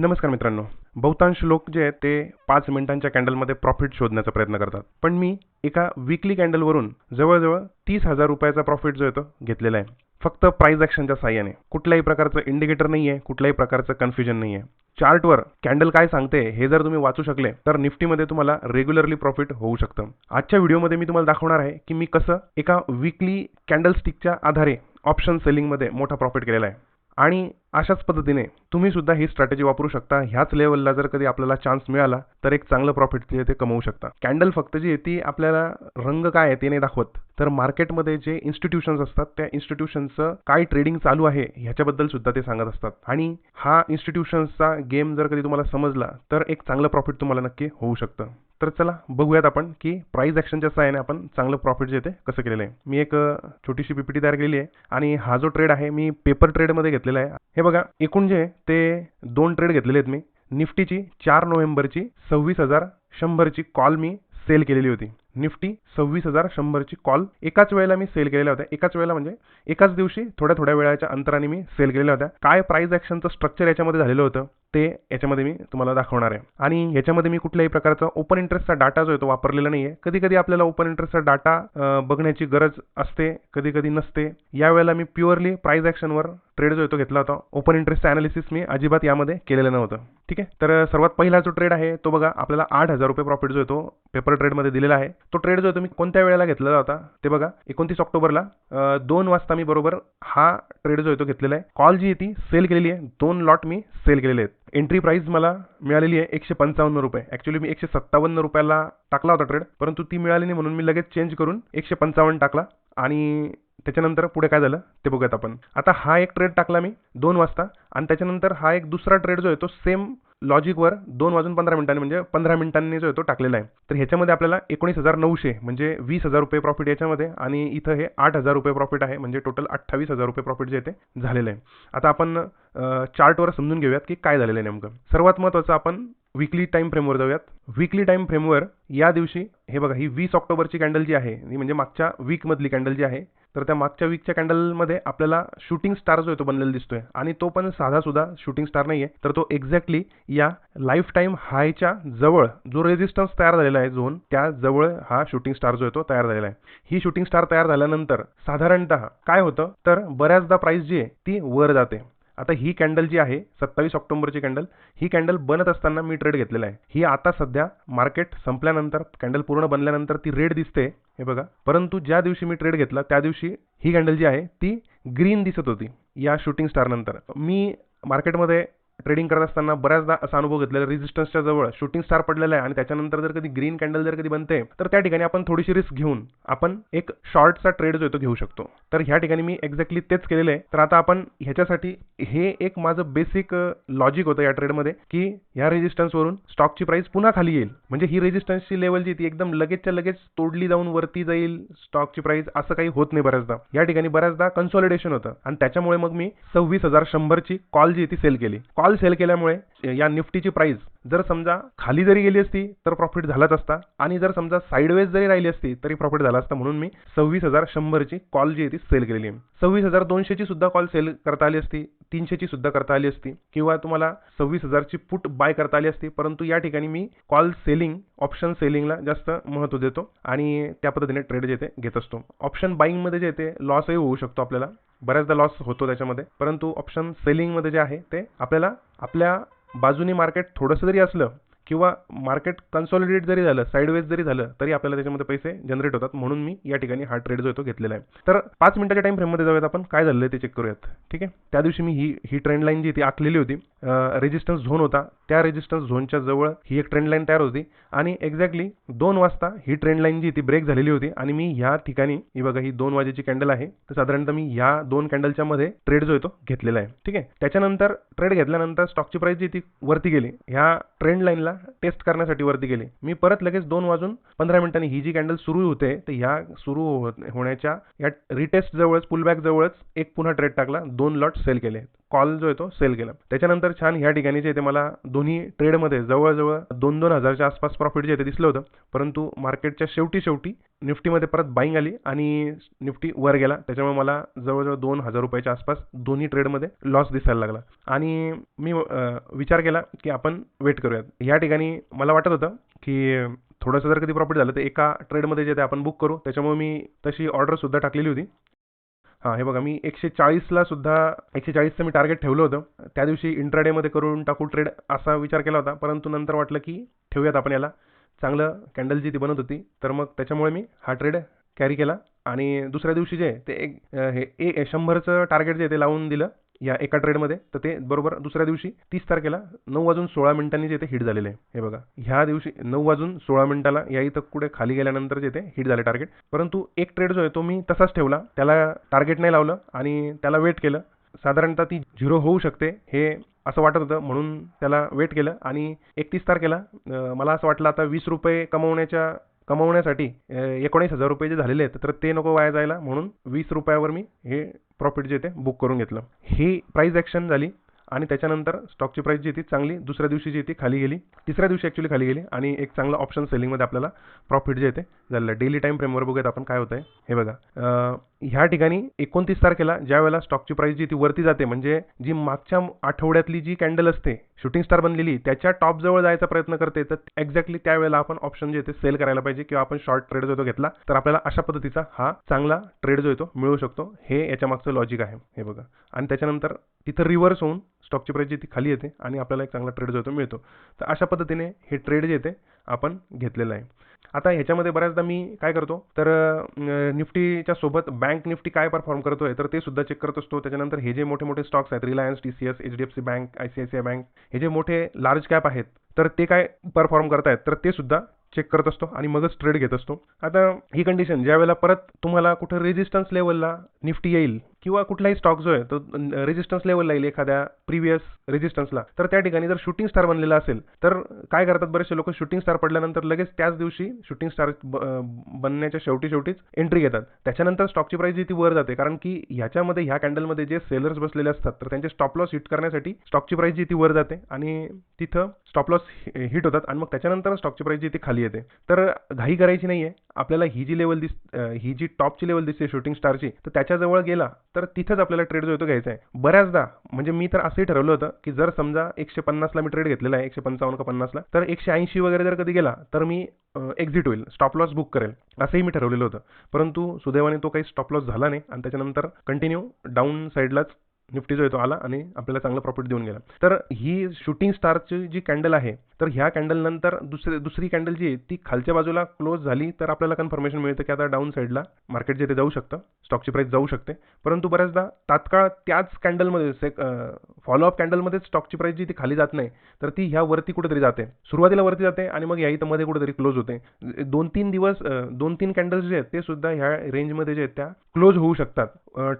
नमस्कार मित्रांनो. बहुतांश लोक जे आहेत ते पाच मिनिटांच्या कॅन्डलमध्ये प्रॉफिट शोधण्याचा प्रयत्न करतात. पण मी एका विकली कॅन्डलवरून जवळजवळ तीस हजार रुपयाचा प्रॉफिट जो आहे तो घेतलेला आहे. फक्त प्राईज ॲक्शनच्या साह्याने. कुठल्याही प्रकारचं इंडिकेटर नाही आहे कुठल्याही प्रकारचं कन्फ्युजन नाही आहे चार्टवर कॅन्डल काय सांगते हे जर तुम्ही वाचू शकले तर निफ्टीमध्ये तुम्हाला रेग्युलरली प्रॉफिट होऊ शकतं. आजच्या व्हिडिओमध्ये मी तुम्हाला दाखवणार आहे की मी कसं एका विकली कॅन्डलस्टिकच्या आधारे ऑप्शन सेलिंगमध्ये मोठा प्रॉफिट केलेला आहे. आणि अशाच पद्धतीने तुम्ही सुद्धा ही स्ट्रॅटेजी वापरू शकता. ह्याच लेवलला जर कधी आपल्याला चान्स मिळाला तर एक चांगलं प्रॉफिट ते ते कमवू शकता. कॅन्डल फक्त जी आहे ती आपल्याला रंग काय आहे ते नाही दाखवत. तर मार्केटमध्ये जे इन्स्टिट्यूशन्स असतात त्या इन्स्टिट्यूशनचं काय ट्रेडिंग चालू आहे ह्याच्याबद्दल सुद्धा ते सांगत असतात. आणि हा इन्स्टिट्यूशन्सचा गेम जर कधी तुम्हाला समजला तर एक चांगलं प्रॉफिट तुम्हाला नक्की होऊ शकतं. तर चला बघूयात आपण की प्राईज ॲक्शनच्या सहाय्याने आपण चांगलं प्रॉफिट जे ते कसं केलेलं आहे. मी एक छोटीशी पीपीटी तयार केली आहे आणि हा जो ट्रेड आहे मी पेपर ट्रेडमध्ये घेतलेला आहे. हे बघा एकूण जे आहे ते दोन ट्रेड घेतलेले आहेत मी. निफ्टीची चार नोव्हेंबरची सव्वीस हजार शंभरची कॉल मी सेल केलेली होती. निफ्टी सव्वीस हजार शंभरची कॉल एकाच वेळेला मी सेल केलेल्या होत्या. एकाच वेळेला म्हणजे एकाच दिवशी थोड्या थोड्या वेळाच्या अंतराने मी सेल केलेल्या होत्या. काय प्राईज ॲक्शनचं स्ट्रक्चर याच्यामध्ये झालेलं होतं ते याच्यामध्ये मी तुम्हाला दाखवणार आहे. आणि याच्यामध्ये मी कुठल्याही प्रकारचा ओपन इंटरेस्टचा डाटा जो आहे तो वापरलेला नाही आहे कधी कधी आपल्याला ओपन इंटरेस्टचा डाटा बघण्याची गरज असते कधी कधी नसते. यावेळेला मी प्युअरली प्राईज ॲक्शनवर ट्रेड जो आहे तो घेतला होता. ओपन इंटरेस्टचं ॲनालिसिस मी अजिबात यामध्ये केलेलं नव्हतं. ठीक आहे? तर सर्वात पहिला जो ट्रेड आहे तो बघा आपल्याला आठ हजार रुपये प्रॉफिट जो आहे तो पेपर ट्रेडमध्ये दिलेला आहे. तो ट्रेड जो आहे तो मी कोणत्या वेळेला घेतलेला होता ते बघा. एकोणतीस ऑक्टोबरला दोन वाजता मी बरोबर हा ट्रेड जो आहे तो घेतलेला आहे. कॉल जी आहे ती सेल केलेली आहे. दोन लॉट मी सेल केलेले आहेत. एंट्री प्राइस मला मिळालेली आहे एकशे पंचावन्न रुपये. ॲक्च्युली मी एकशे सत्तावन्न रुपयाला टाकला होता ट्रेड परंतु ती मिळाली नाही म्हणून मी लगेच चेंज करून एकशे पंचावन्न टाकला. आणि त्याच्यानंतर पुढे काय झालं ते बघूयात आपण. आता हा एक ट्रेड टाकला मी दोन वाजता. आणि त्याच्यानंतर हा एक दुसरा ट्रेड जो आहे तो सेम लॉजिकवर दोन वाजून पंधरा मिनिटांनी म्हणजे पंधरा मिनिटांनी जो आहे तो टाकलेला आहे. तर ह्याच्यामध्ये आपल्याला एकोणीस हजार नऊशे म्हणजे वीस हजार रुपये प्रॉफिट याच्यामध्ये आणि इथं हे आठ हजार रुपये प्रॉफिट आहे. म्हणजे टोटल अठ्ठावीस हजार रुपये प्रॉफिट जे आहे ते झालेलं आहे. आता आपण चार्टवर समजून घेऊयात की काय झालेलं आहे नेमकं. सर्वात महत्त्वाचं आपण विकली टाईम फ्रेमवर जाऊयात. विकली टाईम फ्रेमवर या दिवशी हे बघा ही वीस ऑक्टोबरची कॅन्डल जी आहे ही म्हणजे मागच्या वीकमधली कॅन्डल जी आहे तर त्या मागच्या वीकच्या कॅन्डलमध्ये आपल्याला शूटिंग स्टार जो आहे तो बनलेला दिसतोय. आणि तो पण साधा सुद्धा शूटिंग स्टार नाही आहे तर तो एक्झॅक्टली या लाईफ टाईम हायच्या जवळ जो रेजिस्टन्स तयार झालेला आहे झोन त्या जवळ हा शूटिंग स्टार जो आहे तो तयार झालेला आहे. ही शूटिंग स्टार तयार झाल्यानंतर साधारणतः काय होतं? तर बऱ्याचदा प्राइस जी आहे ती वर जाते. आता ही कॅन्डल जी आहे सत्तावीस ऑक्टोबरची कॅन्डल ही कॅन्डल बनत असताना मी ट्रेड घेतलेला आहे. ही आता सध्या मार्केट संपल्यानंतर कॅन्डल पूर्ण बनल्यानंतर ती रेड दिसते हे बघा. परंतु ज्या दिवशी मी ट्रेड घेतला त्या दिवशी ही कॅन्डल जी आहे ती ग्रीन दिसत होती या शूटिंग स्टारनंतर. मी मार्केटमध्ये ट्रेडिंग करत असताना बऱ्याचदा असा अनुभव घेतलेला रेजिस्टन्सच्या जवळ शूटिंग स्टार पडलेला आहे. आणि त्याच्यानंतर जर कधी ग्रीन कॅन्डल जर कधी बनते तर त्या ठिकाणी आपण थोडीशी रिस्क घेऊन आपण एक शॉर्टचा ट्रेड जो येतो घेऊ शकतो. तर ह्या ठिकाणी मी एक्झॅक्टली तेच केलेलं आहे. तर आता आपण ह्याच्यासाठी हे एक माझं बेसिक लॉजिक होतं या ट्रेडमध्ये की ह्या रेजिस्टन्सवरून स्टॉकची प्राइस पुन्हा खाली येईल. म्हणजे ही रेजिस्टन्सची लेवल जी ती एकदम लगेचच्या लगेच तोडली जाऊन वरती जाईल. स्टॉकची प्राइस असं काही होत नाही बऱ्याचदा. या ठिकाणी बऱ्याचदा कन्सॉलिडेशन होतं. आणि त्याच्यामुळे मग मी सव्वीस हजार शंभरची कॉल जी ती सेल केली. कॉल सेल केल्यामुळे या निफ्टीची प्राइस जर समजा खाली जरी गेली असती तर प्रॉफिट झालाच असता. आणि जर समजा साईडवेज जरी राहिली असती तरी प्रॉफिट झाला असता. म्हणून मी सव्वीस हजार शंभरची कॉल जी आहे ती सेल केलेली आहे. सव्वीस हजार दोनशेची सुद्धा कॉल सेल करता आली असती तीनशेची सुद्धा करता आली असती किंवा तुम्हाला सव्वीस हजारची पुट बाय करता आली असती परंतु या ठिकाणी मी कॉल सेलिंग ऑप्शन सेलिंगला जास्त महत्त्व देतो आणि त्या पद्धतीने ट्रेड जे ते घेत असतो. ऑप्शन बाईंगमध्ये जे ते लॉसही होऊ शकतो आपल्याला. बऱ्याचदा लॉस होतो त्याच्यामध्ये. परंतु ऑप्शन सेलिंगमध्ये जे आहे ते आपल्याला आपल्या बाजूनी मार्केट थोडंसं जरी असलं किंवा मार्केट कन्सॉलिडेट जरी झालं साईडवेज जरी झालं तरी आपल्याला त्याच्यामध्ये पैसे जनरेट होतात. म्हणून मी या ठिकाणी हा ट्रेड जो आहे तो घेतलेला आहे. तर पाच मिनिटाच्या टाईम फ्रेममध्ये जाऊयात आपण. काय झालं ते चेक करूयात. ठीक आहे? त्या दिवशी मी ही ही ट्रेंड लाईन जी ती आखलेली होती रेजिस्टन्स झोन होता. त्या रेजिस्टन्स झोनच्या जवळ ही एक ट्रेंड लाईन तयार होती. आणि एक्झॅक्टली दोन वाजता ही ट्रेंड लाईन जी ती ब्रेक झालेली होती. आणि मी ह्या ठिकाणी ही बघा ही दोन वाजेची कॅन्डल आहे. तर साधारणतः मी ह्या दोन कॅन्डलच्या मध्ये ट्रेड जो आहे तो घेतलेला आहे. ठीक आहे? त्याच्यानंतर ट्रेड घेतल्यानंतर स्टॉकची प्राइस जी ती वरती गेली ह्या ट्रेंड लाईनला टेस्ट करण्यासाठी वरती गेली. मी परत लगेच दोन वाजून पंधरा मिनिटांनी ही जी कॅन्डल सुरू होते तर ह्या सुरू होण्याच्या या रिटेस्ट जवळच पुलबॅक जवळच एक पुन्हा ट्रेड टाकला. दोन लॉट सेल केले. कॉल जो आहे तो सेल केला. त्याच्यानंतर छान ह्या ठिकाणी जे ते मला दोन्ही ट्रेडमध्ये जवळजवळ दोन दोन हजारच्या आसपास प्रॉफिट जे ते दिसलं होतं. परंतु मार्केटच्या शेवटी शेवटी निफ्टीमध्ये परत बाईंग आली आणि निफ्टी वर गेला. त्याच्यामुळे मला जवळजवळ दोन हजार रुपयाच्या आसपास दोन्ही ट्रेडमध्ये लॉस दिसायला लागला. आणि मी विचार केला की आपण वेट करूयात. या ठिकाणी मला वाटत होतं की थोडंसं जर कधी प्रॉफिट झालं तर एका ट्रेडमध्ये जे ते आपण बुक करू. त्याच्यामुळे मी तशी ऑर्डरसुद्धा टाकलेली होती. हां हे बघा मी एकशे चाळीसला सुद्धा एकशे चाळीसचं मी टार्गेट ठेवलं होतं. त्या दिवशी इंट्राडेमध्ये करून टाकू ट्रेड असा विचार केला होता. परंतु नंतर वाटलं की ठेवूयात आपण याला. चांगलं कॅन्डल जी ती बनत होती तर मग त्याच्यामुळे मी हा ट्रेड कॅरी केला. आणि दुसऱ्या दिवशी जे ते एक हे ए शंभरचं टार्गेट जे ते लावून दिलं या एका ट्रेडमध्ये तर ते बरोबर दुसऱ्या दिवशी तीस तारखेला नऊ वाजून सोळा मिनिटांनी जे ते हिट झालेले. आहे हे बघा ह्या दिवशी नऊ वाजून सोळा मिनिटाला या इथं कुठे खाली गेल्यानंतर जे ते हिट झाले टार्गेट परंतु एक ट्रेड जो आहे तो मी तसाच ठेवला. त्याला टार्गेट नाही लावलं आणि त्याला वेट केलं. साधारणतः ती झिरो होऊ शकते हे असं वाटत होतं. म्हणून त्याला वेट केलं आणि एकतीस तारखेला मला असं वाटलं आता वीस रुपये कमवण्याच्या कमवण्यासाठी एकोणीस हजार रुपये जे झालेले आहेत तर ते नको वाया जायला. म्हणून वीस रुपयावर मी हे प्रॉफिट जे ते बुक करून घेतलं. ही प्राईज ॲक्शन झाली. आणि त्याच्यानंतर स्टॉकची प्राईस जी ती चांगली दुसऱ्या दिवशी जी ती खाली गेली. तिसऱ्या दिवशी ॲक्च्युली खाली गेली आणि एक चांगला ऑप्शन सेलिंगमध्ये आपल्याला प्रॉफिट जे येते झालेलं. डेली टाईम फ्रेमवर बघूयात आपण काय होतं हे बघा. ह्या ठिकाणी एकोणतीस तारखेला ज्या वेळेला स्टॉकची प्राईस जी ती वरती जाते म्हणजे जी मागच्या आठवड्यातली जी कॅन्डल असते शूटिंग स्टार बनलेली त्याच्या टॉप जवळ जायचा प्रयत्न करते तर एक्झॅक्टली त्यावेळेला आपण ऑप्शन जे येते सेल करायला पाहिजे किंवा आपण शॉर्ट ट्रेड जो तो घेतला तर आपल्याला अशा पद्धतीचा हा चांगला ट्रेड जो येतो मिळू शकतो. हे याच्या मागचं लॉजिक आहे. हे बघा. आणि त्याच्यानंतर तिथं रिव्हर्स होऊन स्टॉकची प्राईस जी ती खाली येते आणि आपल्याला एक चांगला ट्रेड जो तो मिळतो. तर अशा पद्धतीने हे ट्रेड जे येते आपण घेतलेलं आहे. आता ह्याच्यामध्ये बऱ्याचदा मी काय करतो तर निफ्टीच्या सोबत बँक निफ्टी काय परफॉर्म करतोय तर ते सुद्धा चेक करत असतो. त्याच्यानंतर हे जे मोठे मोठे स्टॉक्स आहेत Reliance T C S H D F C bank I C I C I bank हे जे मोठे लार्ज कॅप आहेत तर ते काय परफॉर्म करतायत तर ते सुद्धा चेक करत असतो आणि मगच ट्रेड घेत असतो. आता ही कंडिशन ज्या वेळेला परत तुम्हाला कुठं रेजिस्टन्स लेवलला निफ्टी येईल किंवा कुठलाही स्टॉक जो आहे तो रेजिस्टन्स लेवलला येईल एखाद्या प्रिव्हियस रेजिस्टन्सला तर त्या ठिकाणी जर शूटिंग स्टार बनलेला असेल तर काय करतात बरेचसे लोक? शूटिंग स्टार पडल्यानंतर लगेच त्याच दिवशी शूटिंग स्टार बनण्याच्या शेवटी शेवटीच एंट्री घेतात. त्याच्यानंतर स्टॉकची प्राइस जी ती वर जाते. कारण की ह्याच्यामध्ये ह्या कॅन्डलमध्ये जे सेलर्स बसलेले असतात तर त्यांचे स्टॉप लॉस हिट करण्यासाठी स्टॉकची प्राइस जी ती वर जाते आणि तिथं स्टॉप लॉस हिट होतात आणि मग त्याच्यानंतर स्टॉकची प्राइस जी ती खाली येते. तर घाई करायची नाही आहे आपल्याला ही जी लेवल दिस ही जी टॉपची लेवल दिसते शूटिंग स्टारची तर त्याच्याजवळ गेला तर तिथंच आपल्याला ट्रेड जो येतो घ्यायचा आहे बऱ्याचदा म्हणजे मी तर असंही ठरवलं होतं की जर समजा एकशे पन्नासला मी ट्रेड घेतलेला आहे एकशे पंचावन्न का पन्नासला तर एकशे ऐंशी वगैरे जर कधी गेला तर मी एक्झिट होईल स्टॉप लॉस बुक करेल असंही मी ठरवलेलं होतं. परंतु सुदैवाने तो काही स्टॉप लॉस झाला नाही आणि त्याच्यानंतर कंटिन्यू डाऊन साईडलाच निफ्टी जो आला आणि आपल्याला चांगलं प्रॉफिट देऊन गेला. तर ही शूटिंग स्टारची जी कॅन्डल आहे तर ह्या कॅन्डल नंतर दुसरी दुसरी कॅन्डल जी आहे ती खालच्या बाजूला क्लोज झाली तर आपल्याला कन्फर्मेशन मिळतं की आता डाऊन साईडला मार्केट जे ते जाऊ शकतं स्टॉकची प्राईस जाऊ शकते. परंतु बऱ्याचदा तात्काळ त्याच कॅन्डलमध्ये फॉलोअप कॅन्डलमध्येच स्टॉकची प्राईस जी ती खाली जात नाही तर ती ह्या वरती कुठेतरी जाते. सुरुवातीला वरती जाते आणि मग या इथं मध्ये कुठेतरी क्लोज होते. दोन तीन दिवस दोन तीन कॅन्डल्स जे आहेत ते सुद्धा ह्या रेंजमध्ये जे आहेत त्या क्लोज होऊ शकतात.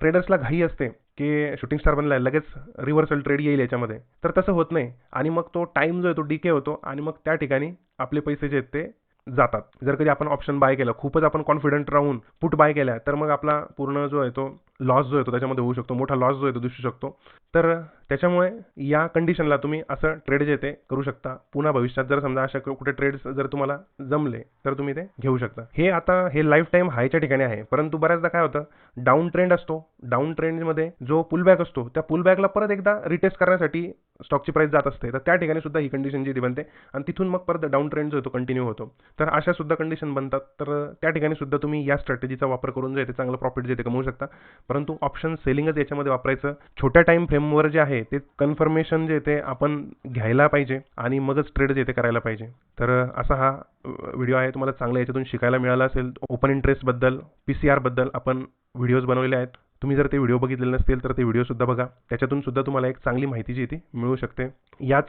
ट्रेडर्सला घाई असते. की शूटिंग स्टार बनला लगेच रिव्हर्सल ट्रेड येईल याच्यामध्ये. तर तसं होत नाही. आणि मग तो टाईम जो आहे तो डिके होतो आणि मग त्या ठिकाणी आपले पैसे जे आहेत ते जातात. जर कधी आपण ऑप्शन बाय केलं खूपच आपण कॉन्फिडंट राहून पुट बाय केला तर मग आपला पूर्ण जो आहे तो लॉस जो येतो त्याच्यामध्ये होऊ शकतो मोठा लॉस जो येतो दिसू शकतो. तर त्याच्यामुळे या कंडिशनला तुम्ही असं ट्रेड जे ते करू शकता. पुन्हा भविष्यात जर समजा अशा कुठे ट्रेड्स जर तुम्हाला जमले तर तुम्ही ते घेऊ शकता. हे आता हे लाईफ टाईम हायच्या ठिकाणी आहे. परंतु बऱ्याचदा काय होतं डाऊन ट्रेंड असतो. डाऊन ट्रेंडमध्ये जो पुलबॅक असतो त्या पुलबॅकला परत एकदा रिटेस्ट करण्यासाठी स्टॉकची प्राईस जात असते. तर त्या ठिकाणी सुद्धा ही कंडिशन जी बनते आणि तिथून मग परत डाऊन ट्रेंड जो होतो कंटिन्यू होतो. तर अशा सुद्धा कंडिशन बनतात. तर त्या ठिकाणी सुद्धा तुम्ही या स्ट्रॅटेजीचा वापर करून जे ते चांगलं प्रॉफिट जे ते कमवू शकता. परंतु ऑप्शन सेलिंगच याच्यामध्ये वापरायचं. छोट्या टाईम फ्रेमवर जे आहे ते कन्फर्मेशन जे ते आपण घ्यायला पाहिजे आणि मगच ट्रेड जे ते करायला पाहिजे. तर असा हा व्हिडिओ आहे. तुम्हाला चांगला याच्यातून शिकायला मिळाला असेल. ओपन इंटरेस्टबद्दल पी सी आरबद्दल आपण व्हिडिओज बनवलेले आहेत. तुम्ही जर ते व्हिडिओ बघितलेले नसतील तर ते व्हिडिओसुद्धा बघा. त्याच्यातून सुद्धा तुम्हाला एक चांगली माहिती जी ती मिळू शकते. याच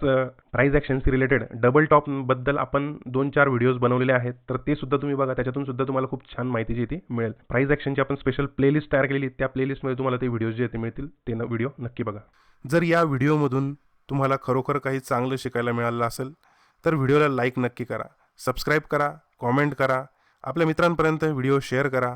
प्राईज ॲक्शनशी रिलेटेड डबल टॉपबद्दल आपण दोन चार व्हिडिओज बनवलेले आहेत तर ते सुद्धा तुम्ही बघा. त्याच्यातून सुद्धा तुम्हाला खूप छान माहिती जी ती मिळेल प्राईज ॲक्शनची आपण स्पेशल प्लेलिस्ट तयार केलेली त्या प्लेलिस्टमध्ये तुम्हाला ते व्हिडिओज जे ते मिळतील ते न व्हिडिओ नक्की बघा. जर या व्हिडिओमधून तुम्हाला खरोखर काही चांगलं शिकायला मिळालं असेल तर व्हिडिओला लाईक नक्की करा. सबस्क्राईब करा कॉमेंट करा. आपल्या मित्रांपर्यंत व्हिडिओ शेअर करा.